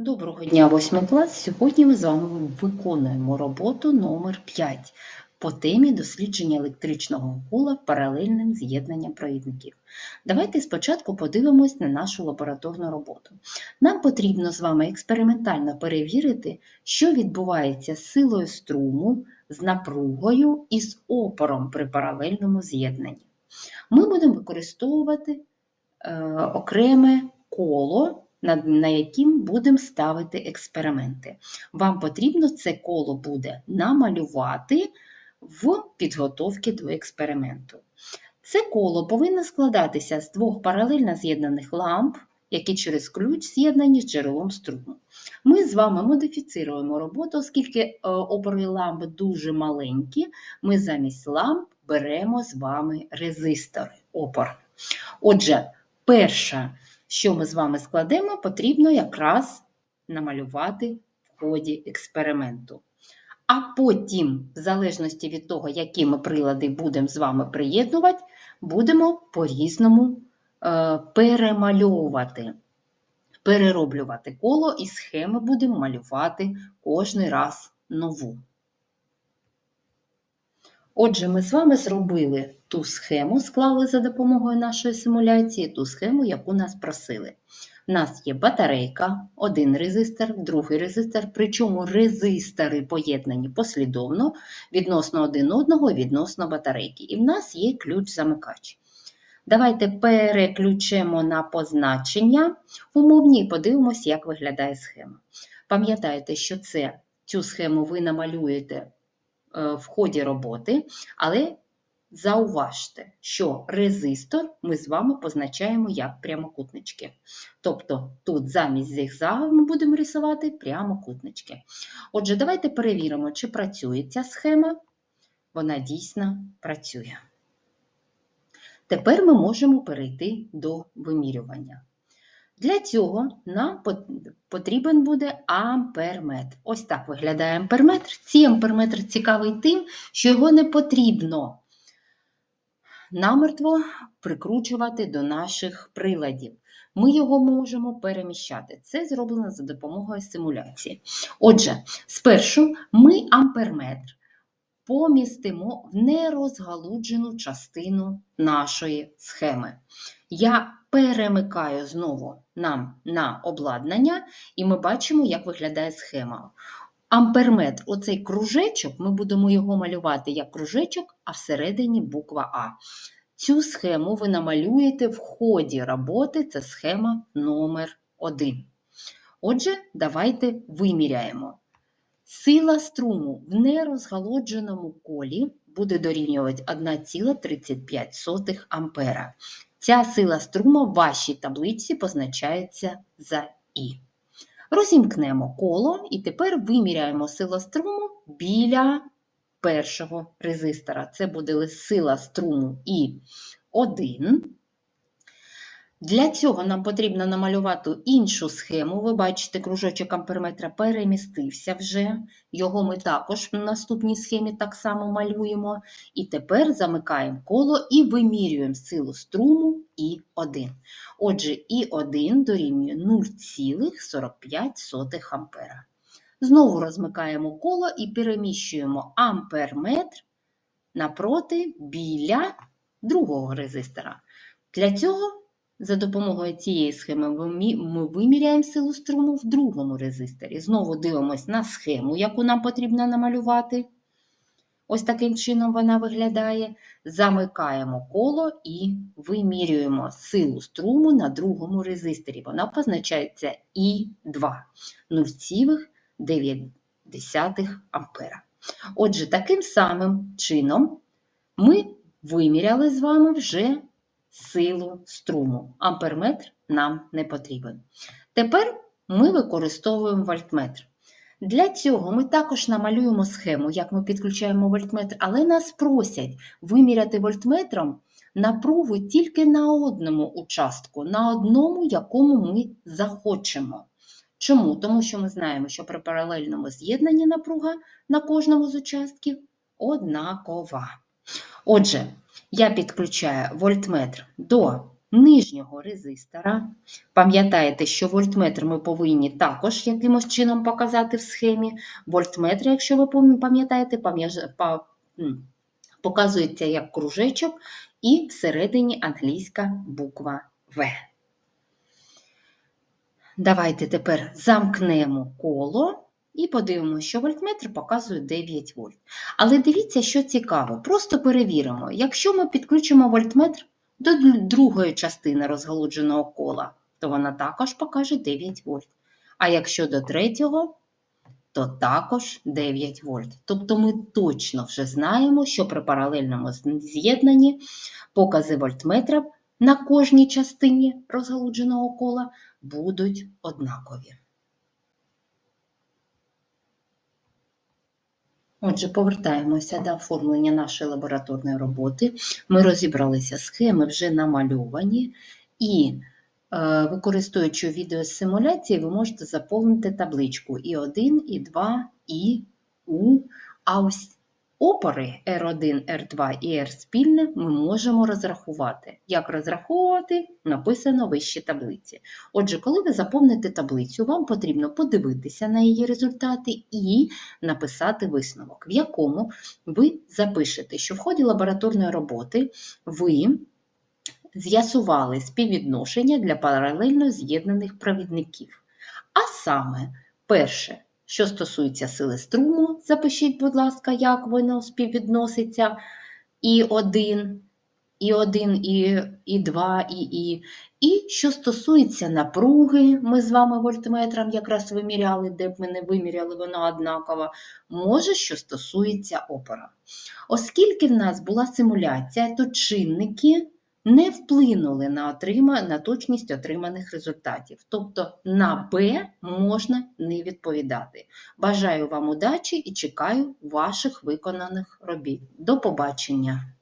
Доброго дня, 8 клас. Сьогодні ми з вами виконуємо роботу номер 5 по темі дослідження електричного кола паралельним з'єднанням провідників. Давайте спочатку подивимось на нашу лабораторну роботу. Нам потрібно з вами експериментально перевірити, що відбувається з силою струму, з напругою і з опором при паралельному з'єднанні. Ми будемо використовувати е, окреме коло на яким будемо ставити експерименти. Вам потрібно це коло буде намалювати в підготовці до експерименту. Це коло повинно складатися з двох паралельно з'єднаних ламп, які через ключ з'єднані з джерелом струму. Ми з вами модифіцируємо роботу, оскільки е, опори ламп дуже маленькі, ми замість ламп беремо з вами резистори опор. Отже, перша що ми з вами складемо, потрібно якраз намалювати в ході експерименту. А потім, в залежності від того, які ми прилади будемо з вами приєднувати, будемо по-різному е, перемальовувати, перероблювати коло і схеми будемо малювати кожен раз нову. Отже, ми з вами зробили ту схему, склали за допомогою нашої симуляції, ту схему, яку нас просили. У нас є батарейка, один резистор, другий резистор, причому резистори поєднані послідовно відносно один одного і відносно батарейки. І в нас є ключ-замикач. Давайте переключимо на позначення умовні і подивимося, як виглядає схема. Пам'ятайте, що це, цю схему ви намалюєте Е, в ході роботи, але зауважте, що резистор ми з вами позначаємо як прямокутнички. Тобто тут замість зигзагів ми будемо рисувати прямокутнички. Отже, давайте перевіримо, чи працює ця схема. Вона дійсно працює. Тепер ми можемо перейти до вимірювання. Для цього нам потрібен буде амперметр. Ось так виглядає амперметр. Цей амперметр цікавий тим, що його не потрібно намертво прикручувати до наших приладів. Ми його можемо переміщати. Це зроблено за допомогою симуляції. Отже, спершу ми амперметр помістимо в нерозгалуджену частину нашої схеми. Я перемикаю знову нам на обладнання, і ми бачимо, як виглядає схема. Амперметр, оцей кружечок, ми будемо його малювати як кружечок, а всередині буква А. Цю схему ви намалюєте в ході роботи, це схема номер 1 Отже, давайте виміряємо. Сила струму в нерозгалодженому колі буде дорівнювати 1,35 ампера. Ця сила струму в вашій таблиці позначається за І. Розімкнемо коло і тепер виміряємо силу струму біля першого резистора. Це буде сила струму І1. Для цього нам потрібно намалювати іншу схему. Ви бачите, кружочок амперметра перемістився вже. Його ми також в наступній схемі так само малюємо. І тепер замикаємо коло і вимірюємо силу струму І1. Отже, І1 дорівнює 0,45 ампера. Знову розмикаємо коло і переміщуємо амперметр напроти біля другого резистора. Для цього за допомогою цієї схеми ми виміряємо силу струму в другому резисторі. Знову дивимося на схему, яку нам потрібно намалювати. Ось таким чином вона виглядає. Замикаємо коло і вимірюємо силу струму на другому резисторі. Вона позначається І2 0,9 ампера. Отже, таким самим чином ми виміряли з вами вже силу струму. Амперметр нам не потрібен. Тепер ми використовуємо вольтметр. Для цього ми також намалюємо схему, як ми підключаємо вольтметр, але нас просять виміряти вольтметром напругу тільки на одному участку, на одному, якому ми захочемо. Чому? Тому що ми знаємо, що при паралельному з'єднанні напруга на кожному з участків однакова. Отже, я підключаю вольтметр до нижнього резистора. Пам'ятаєте, що вольтметр ми повинні також якимось чином показати в схемі. Вольтметр, якщо ви пам'ятаєте, показується як кружечок і всередині англійська буква В. Давайте тепер замкнемо коло і подивимося, що вольтметр показує 9 вольт. Але дивіться, що цікаво. Просто перевіримо. Якщо ми підключимо вольтметр до другої частини розгалудженого кола, то вона також покаже 9 вольт. А якщо до третього, то також 9 вольт. Тобто ми точно вже знаємо, що при паралельному з'єднанні покази вольтметра на кожній частині розгалудженого кола будуть однакові. Отже, повертаємося до оформлення нашої лабораторної роботи. Ми розібралися, схеми вже намальовані, і е, використовуючи відеосимуляції, ви можете заповнити табличку І1, І2, І, У. А опори R1, R2 і R спільне ми можемо розрахувати. Як розраховувати, написано вище таблиці. Отже, коли ви заповните таблицю, вам потрібно подивитися на її результати і написати висновок, в якому ви запишете, що в ході лабораторної роботи ви з'ясували співвідношення для паралельно з'єднаних провідників. А саме, перше, що стосується сили струму, запишіть, будь ласка, як воно співвідноситься і 1, і 1, і, і 2, і І. І що стосується напруги, ми з вами вольтметром якраз виміряли, де б ми не виміряли, вона однакова. Може, що стосується опора. Оскільки в нас була симуляція, то чинники не вплинули на, отрима, на точність отриманих результатів. Тобто на Б можна не відповідати. Бажаю вам удачі і чекаю ваших виконаних робіт. До побачення!